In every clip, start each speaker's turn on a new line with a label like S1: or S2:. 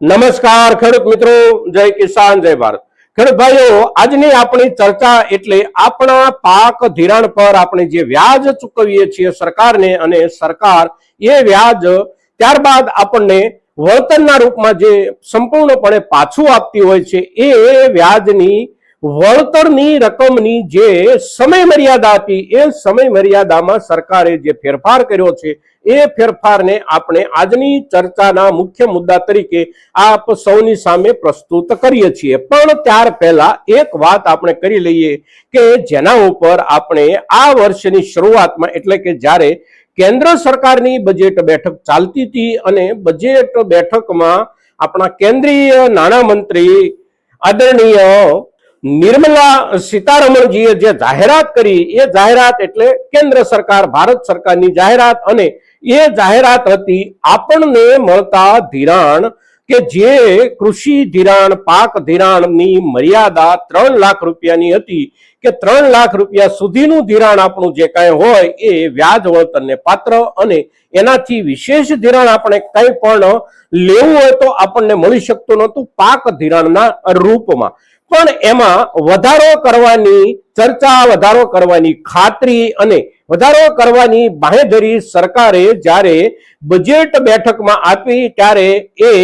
S1: નમસ્કાર ખેડૂત મિત્રો, જય કિસાન, જય ભારત. ખેડૂત ભાઈઓ, આજની આપણી ચર્ચા એટલે આપણા પાક ધિરાણ પર આપણે જે વ્યાજ ચૂકવીએ છીએ સરકારને અને સરકાર એ વ્યાજ ત્યારબાદ આપણને વળતરના રૂપમાં જે સંપૂર્ણપણે પાછું આપતી હોય છે, એ વ્યાજની વળતરની રકમની જે સમય મર્યાદા હતી એ સમય મર્યાદામાં સરકારે જે ફેરફાર કર્યો છે, એ ફેરફારને આપણે આજની ચર્ચાના મુખ્ય મુદ્દા તરીકે આપ સૌની સામે પ્રસ્તુત કરીએ છીએ. પણ ત્યાર પહેલા એક વાત આપણે કરી લઈએ કે જેના ઉપર આપણે આ વર્ષની શરૂઆતમાં, એટલે કે જ્યારે કેન્દ્ર સરકારની બજેટ બેઠક ચાલતી હતી અને બજેટ બેઠકમાં આપણા કેન્દ્રીય નાણામંત્રી આદરણીય નિર્મલા સીતારમણજીએ જે જાહેરાત કરી, એ જાહેરાત એટલે કેન્દ્ર સરકાર, ભારત સરકારની જાહેરાત અને એ જાહેરાત હતી, આપણને મળતા ધિરાણ કે જે કૃષિ ધિરાણ, પાક ધિરાણની મર્યાદા ત્રણ લાખ રૂપિયાની હતી કે ત્રણ લાખ રૂપિયા સુધીનું ધિરાણ આપણું જે કાંઈ હોય એ વ્યાજ વળતરને પાત્ર અને એનાથી વિશેષ ધિરાણ આપણે કંઈ પણ લેવું હોય તો આપણને મળી શકતું નહોતું પાક ધિરાણના રૂપમાં. પણ એમાં વધારો કરવાની, ચર્ચા વધારો કરવાની ખાતરી અને વધારો કરવાની બાહેધરી સરકારે જ્યારે બજેટ બેઠકમાં આપી ત્યારે એ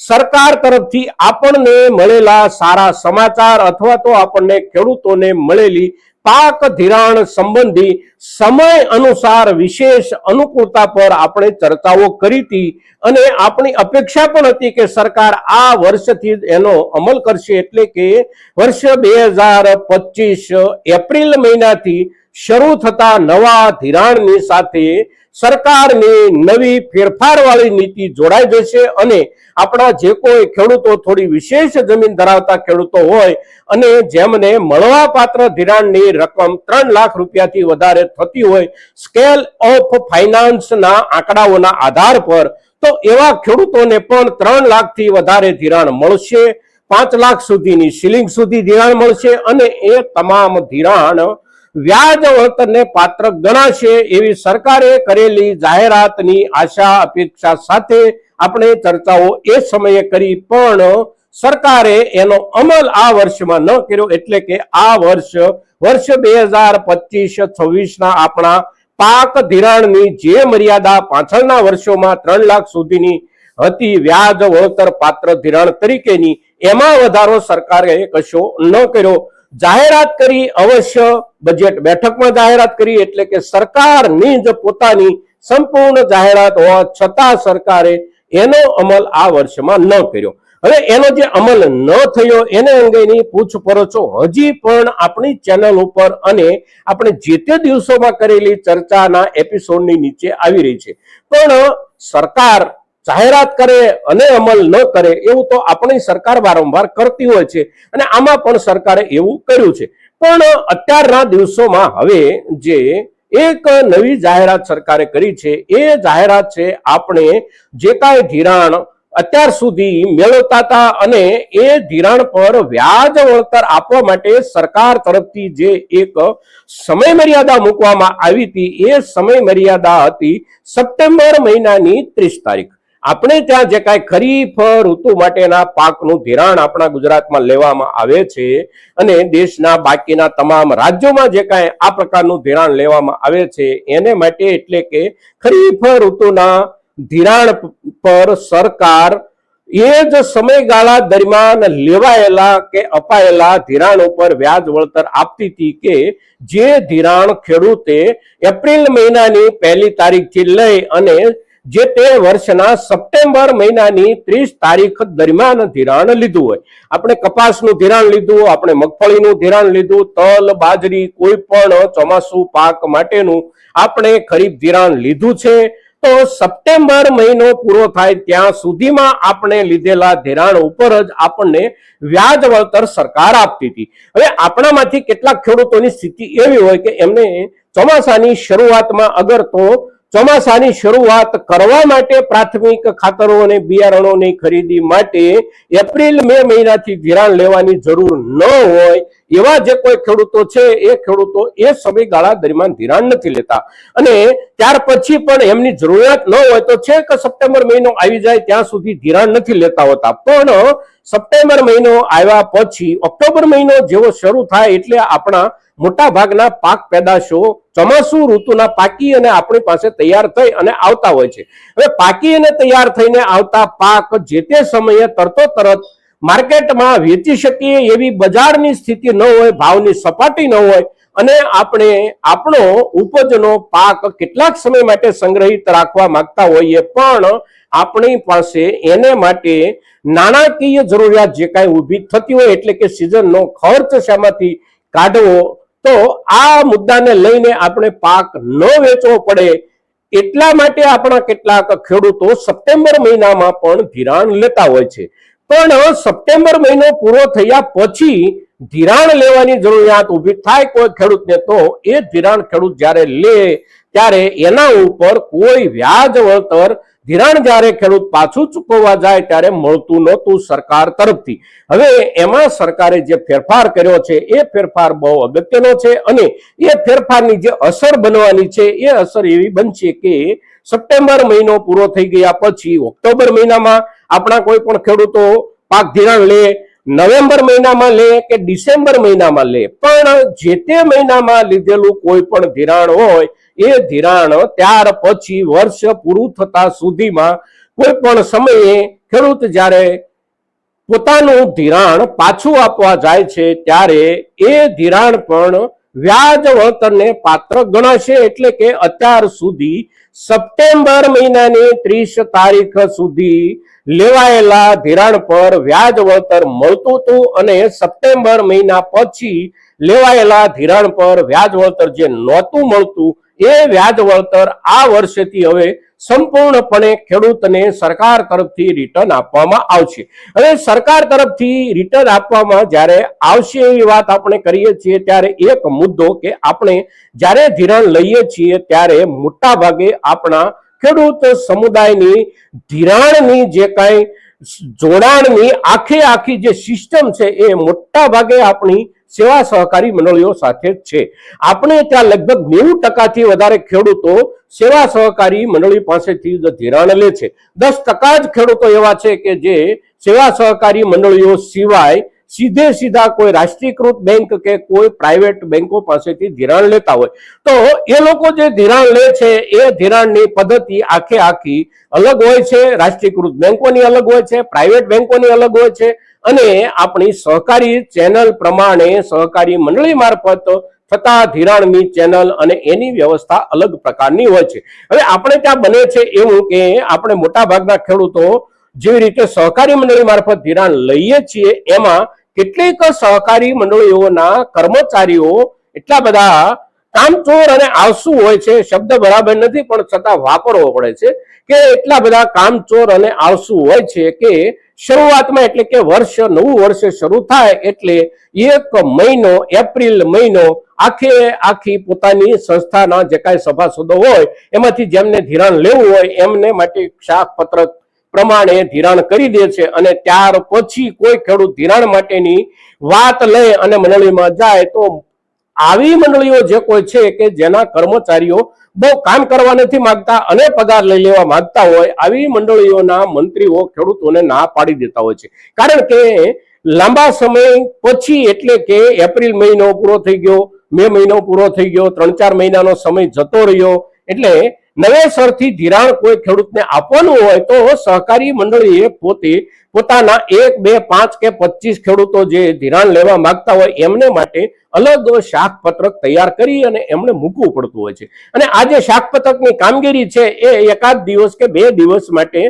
S1: સરકાર તરફથી આપણને મળેલા સારા સમાચાર અથવા તો આપણને ખેડૂતોને મળેલી પાક ધિરાણ સંબંધી સમય અનુસાર વિશેષ અનુકૂળતા પર આપણે ચર્ચાઓ કરી હતી અને આપણી અપેક્ષા પણ હતી કે સરકાર આ વર્ષથી એનો અમલ કરશે એટલે કે વર્ષ બે હજાર પચીસ એપ્રિલ મહિનાથી શરૂ થતા નવા ધિરાણની સાથે સરકારની નવી ફેરફારવાળી નીતિ જોડાઈ જશે અને આપણા જે કોઈ ખેડૂતો થોડી વિશેષ જમીન ધરાવતા ખેડૂતો હોય અને જેમને મળવાપાત્ર ધિરાણની રકમ ત્રણ લાખ રૂપિયાથી વધારે થતી હોય, સ્કેલ ઓફ ફાઇનાન્સના આંકડાઓના આધાર પર, તો એવા ખેડૂતોને પણ ત્રણ લાખથી વધારે ધિરાણ મળશે, પાંચ લાખ સુધીની સીલિંગ સુધી ધિરાણ મળશે અને એ તમામ ધિરાણ વ્યાજ વળતરને પાત્ર ગણાશે એવી સરકારે કરેલી જાહેરાતની આશા અપેક્ષા સાથે આપણે ચર્ચાઓ એ સમયે કરી, પણ સરકારે એનો અમલ આ વર્ષમાં ન કર્યો એટલે કે આ વર્ષ વર્ષ બે હજાર પચીસ છવ્વીસના આપણા પાક ધિરાણની જે મર્યાદા પાછળના વર્ષોમાં ત્રણ લાખ સુધીની હતી, વ્યાજ વળતર પાત્ર ધિરાણ તરીકેની, એમાં વધારો સરકારે કશો ન કર્યો. જાહેરાત કરી અવશ્ય બજેટ બેઠકમાં જાહેરાત કરી એટલે કે સરકારની જ પોતાની સંપૂર્ણ જાહેરાત હોવા છતાં સરકારે એનો અમલ આ વર્ષમાં ન કર્યો. હવે એનો જે અમલ ન થયો એને અંગેની પૂછપરછો હજી પણ આપણી ચેનલ ઉપર અને આપણે જે તે દિવસોમાં કરેલી ચર્ચાના એપિસોડની નીચે આવી રહી છે. પણ સરકાર જાહેરાત કરે અને અમલ ન કરે એવું તો આપણી સરકાર વારંવાર કરતી હોય છે અને આમાં પણ સરકારે એવું કર્યું છે. પણ અત્યારના દિવસોમાં હવે જે એક નવી જાહેરાત સરકારે કરી છે, એ જાહેરાત છે આપણે જે કાંઈ ધિરાણ અત્યાર સુધી મેળવતા હતા અને એ ધિરાણ પર વ્યાજ વળતર આપવા માટે સરકાર તરફથી જે એક સમય મર્યાદા મૂકવામાં આવી હતી, એ સમય મર્યાદા હતી સપ્ટેમ્બર મહિનાની ત્રીસ તારીખ. આપણે ત્યાં જે કાંઈ ખરીફ ઋતુ માટેના પાકનું ધિરાણ આપણા ગુજરાતમાં લેવામાં આવે છે અને દેશના બાકીના તમામ રાજ્યોમાં જે કાંઈ આ પ્રકારનું ધિરાણ લેવામાં આવે છે, એને માટે એટલે કે ખરીફ ઋતુના ધિરાણ પર સરકાર એ જ સમયગાળા દરમિયાન લેવાયેલા કે અપાયેલા ધિરાણ ઉપર વ્યાજ વળતર આપતી હતી કે જે ધિરાણ ખેડૂતે એપ્રિલ મહિનાની પહેલી તારીખથી લઈ અને જે તે વર્ષના સપ્ટેમ્બર મહિનાની ત્રીસ તારીખ દરમિયાન ધિરાણ લીધું હોય. આપણે કપાસનું ધિરાણ લીધું, આપણે મગફળીનું ધિરાણ લીધું, તલ, બાજરી કોઈ પણ ચોમાસુ પાક માટેનું આપણે ખરીફ ધિરાણ લીધું છે. તો સપ્ટેમ્બર મહિનો પૂરો થાય ત્યાં સુધીમાં આપણે લીધેલા ધિરાણ ઉપર જ આપણને વ્યાજ વળતર સરકાર આપતી હતી. હવે આપણામાંથી કેટલાક ખેડૂતોની સ્થિતિ એવી હોય કે એમને ચોમાસાની શરૂઆતમાં અગર તો ચોમાસાની શરૂઆત કરવા માટે પ્રાથમિક ખાતરો અને બિયારણોની ખરીદી માટે એપ્રિલ મે મહિનાથી ધિરાણ લેવાની જરૂર ન હોય એવા જે કોઈ ખેડૂતો છે, એ ખેડૂતો એ સમયગાળા દરમિયાન ધિરાણ નથી લેતા. અને ત્યાર પછી પણ એમની જરૂરિયાત ન હોય તો છે કે સપ્ટેમ્બર મહિનો આવી જાય ત્યાં સુધી ધિરાણ નથી લેતા હોતા. પણ સપ્ટેમ્બર મહિનો આવ્યા પછી ઓક્ટોબર મહિનો જેવો શરૂ થાય એટલે આપણા મોટા ભાગના પાક પેદાશો ચોમાસુ ઋતુના પાકી અને આપણી પાસે તૈયાર થઈ અને આવતા હોય છે. હવે પાકી અને તૈયાર થઈને આવતા પાક જે તે સમયે તરતો તરત માર્કેટમાં વેચી શકીએ એવી બજારની સ્થિતિ ન હોય, ભાવની સપાટી ન હોય અને આપણે આપણો ઉપજનો પાક કેટલાક સમય માટે સંગ્રહિત રાખવા માંગતા હોઈએ પણ આપણી પાસે એને માટે નાણાકીય જરૂરિયાત જે કાંઈ ઊભી થતી હોય એટલે કે સિઝનનો ખર્ચ શામાંથી કાઢવો, તો આ મુદ્દાને લઈને આપણે પાક ન વેચવો પડે એટલા માટે આપણા કેટલાક ખેડૂતો સપ્ટેમ્બર મહિનામાં પણ ધિરાણ લેતા હોય છે. પણ સપ્ટેમ્બર મહિનો પૂરો થયા પછી ધિરાણ લેવાની જરૂરિયાત ઊભી થાય કોઈ ખેડૂતને તો એ ધિરાણ ખેડૂત જ્યારે લે ત્યારે એના ઉપર કોઈ વ્યાજ વળતર ધિરાણ જ્યારે ખેડૂત પાછું ચૂકવવા જાય ત્યારે મળતું નહોતું સરકાર તરફથી. હવે એમાં સરકારે જે ફેરફાર કર્યો છે એ ફેરફાર બહુ અગત્યનો છે અને એ ફેરફારની જે અસર બનવાની છે એ અસર એવી બનશે કે સપ્ટેમ્બર મહિનો પૂરો થઈ ગયા પછી ઓક્ટોબર મહિનામાં આપણા કોઈ પણ ખેડૂતો પાક ધિરાણ લે નવેમ્બર મહિનામાં લે કે ડિસેમ્બર મહિનામાં લે? પણ જે તે મહિનામાં લીધેલું કોઈ પણ ધિરાણ હોય, એ ધિરાણ ત્યાર પછી વર્ષ પૂરું થતા સુધીમાં કોઈ પણ સમયે ખેડૂત જ્યારે પોતાનું ધિરાણ પાછું આપવા જાય છે, ત્યારે એ ધિરાણ પણ વ્યાજ વળતરને પાત્ર ગણાશે એટલે કે અત્યાર સુધી સપ્ટેમ્બર મહિનાની ત્રીસ તારીખ સુધી લેવાયેલા ધિરાણ પર વ્યાજ વળતર મળતું હતું અને સપ્ટેમ્બર મહિના પછી લેવાયેલા ધિરાણ પર વ્યાજ વળતર જે નહોતું મળતું, એ વ્યાજ વળતર આ વર્ષેથી હવે સંપૂર્ણપણે ખેડૂતને સરકાર તરફથી રિટર્ન આપવામાં આવશે. હવે સરકાર તરફથી રિટર્ન આપવામાં જ્યારે આવશે એવી વાત આપણે કરીએ છીએ, ત્યારે એક મુદ્દો કે આપણે જ્યારે ધિરાણ લઈએ છીએ ત્યારે મોટા ભાગે આપણા ખેડૂત સમુદાયની ધિરાણની જે કાંઈ જોડાણની આખે આખી જે સિસ્ટમ છે એ મોટા ભાગે આપણી સેવા સહકારી મંડળીઓ સાથે છે. આપણે ત્યાં લગભગ નેવું ટકાથી વધારે ખેડૂતો સેવા સહકારી મંડળી પાસેથી ધિરાણ લે છે. દસ ટકા જ ખેડૂતો એવા છે કે જે સેવા સહકારી મંડળીઓ સિવાય સીધે સીધા કોઈ રાષ્ટ્રીયકૃત બેંક કે કોઈ પ્રાઇવેટ બેંકો પાસેથી ધિરાણ લેતા હોય. તો એ લોકો જે ધિરાણ લે છે, એ ધિરાણની પદ્ધતિ આખે આખી અલગ હોય છે. રાષ્ટ્રીયકૃત બેંકોની અલગ હોય છે, પ્રાઇવેટ બેંકોની અલગ હોય છે. અને આપણી સહકારી ચેનલ પ્રમાણે સહકારી મંડળી મારફત થતા ધિરાણની ચેનલ અને એની વ્યવસ્થા અલગ પ્રકારની હોય છે. હવે આપણે ત્યાં બને છે એવું કે આપણે મોટાભાગના ખેડૂતો જેવી રીતે સહકારી મંડળી મારફત ધિરાણ લઈએ છીએ, એમાં કેટલીક સહકારી મંડળીઓના કર્મચારીઓ એટલા બધા કામચોર અને આળસુ હોય છે, શબ્દ બરાબર નથી, પણ છતાં વાપરવો પડે છે કે એટલા બધા કામચોર અને આળસુ હોય છે કે શરૂઆતમાં એટલે કે વર્ષ, નવું વર્ષ શરૂ થાય એટલે એક મહિનો, એપ્રિલ મહિનો આખે આખી પોતાની સંસ્થાના જે કાંઈ સભાસદો હોય, એમાંથી જેમને ધિરાણ લેવું હોય, એમને માટે શાક પત્રક પ્રમાણે ધિરાણ કરી દે છે અને ત્યાર પછી કોઈ ખેડૂત ધિરાણ માટેની વાત લે અને મંડળીમાં જાય તો આવી મંડળીઓ જે કોઈ છે કે જેના કર્મચારીઓ બહુ કામ કરવા નથી માંગતા અને પગાર લઈ લેવા માંગતા હોય, આવી મંડળીઓના મંત્રીઓ ખેડૂતોને ના પાડી દેતા હોય છે. કારણ કે લાંબા સમય પછી એટલે કે એપ્રિલ મહિનો પૂરો થઈ ગયો, મે મહિનો પૂરો થઈ ગયો, ત્રણ ચાર મહિનાનો સમય જતો રહ્યો, એટલે નવેસરથી ધિરાણ કોઈ ખેડૂતને આપવાનું હોય તો સહકારી મંડળીએ પોતે પોતાના એક, બે, પાંચ કે પચીસ ખેડૂતો જે ધિરાણ લેવા માંગતા હોય એમને માટે અલગ શાકપત્રક તૈયાર કરી અને એમણે મૂકવું પડતું હોય છે. અને આ જે શાકપત્રકની કામગીરી છે એ એકાદ દિવસ કે બે દિવસ માટે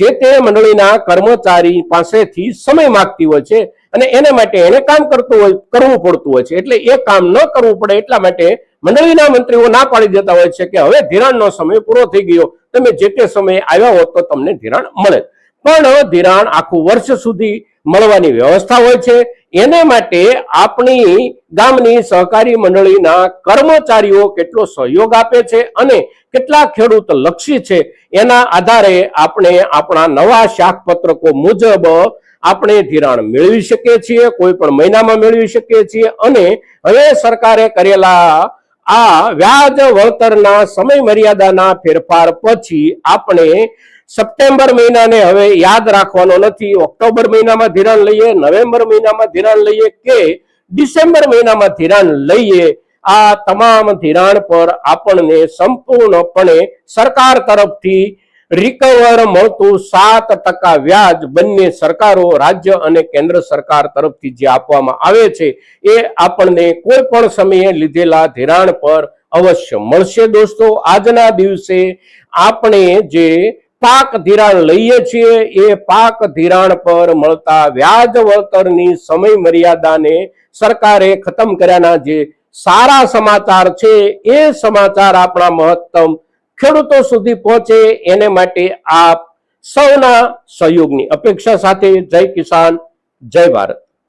S1: જે તે મંડળીના કર્મચારી પાસેથી સમય માંગતી હોય છે અને એને માટે એને કામ કરતું હોય, કરવું પડતું હોય છે. એટલે એ કામ ન કરવું પડે એટલા માટે મંડળીના મંત્રીઓ ના પાડી દેતા હોય છે કે હવે ધિરાણનો સમય પૂરો થઈ ગયો. તમે જે તે સમયે આવ્યા હોત તો તમને ધિરાણ મળે. પણ ધિરાણ આખું વર્ષ સુધી મળવાની વ્યવસ્થા હોય છે. એને માટે આપણી ગામની સહકારી મંડળીના કર્મચારીઓ કેટલો સહયોગ આપે છે અને કેટલા ખેડૂત લક્ષી છે એના આધારે આપણે આપણા નવા શાકપત્રકો મુજબ આપણે ધિરાણ મેળવી શકીએ છીએ. કોઈ પણ મહિનામાં મેળવી શકીએ છીએ અને હવે સરકારે કરેલા આ વ્યાજ વળતરના સમય મર્યાદાના ફેરફાર પછી આપણે સપ્ટેમ્બર મહિનાને હવે યાદ રાખવાનો નથી. ઓક્ટોબર મહિનામાં ધિરાણ લઈએ, નવેમ્બર મહિનામાં ધિરાણ લઈએ કે ડિસેમ્બર મહિનામાં ધિરાણ લઈએ, આ તમામ ધિરાણ પર આપણને સંપૂર્ણપણે સરકાર તરફથી રિકવર મળતું સાત ટકા વ્યાજ બંને સરકારો, રાજ્ય અને કેન્દ્ર સરકાર તરફથી જે આપવામાં આવે છે, એ આપણને કોઈ પણ સમયે લીધેલા ધિરાણ પર અવશ્ય મળશે દોસ્તો. આજના દિવસે આપણે જે પાક ધિરાણ લઈએ છીએ, એ પાક ધિરાણ પર મળતા વ્યાજ વળતરની સમય મર્યાદાને સરકારે ખતમ કર્યાના જે સારા સમાચાર છે, એ સમાચાર આપણા મહત્તમ ખેડૂતો સુધી પહોંચે એને માટે આપ સૌના સહયોગની અપેક્ષા સાથે જય કિસાન જય ભારત.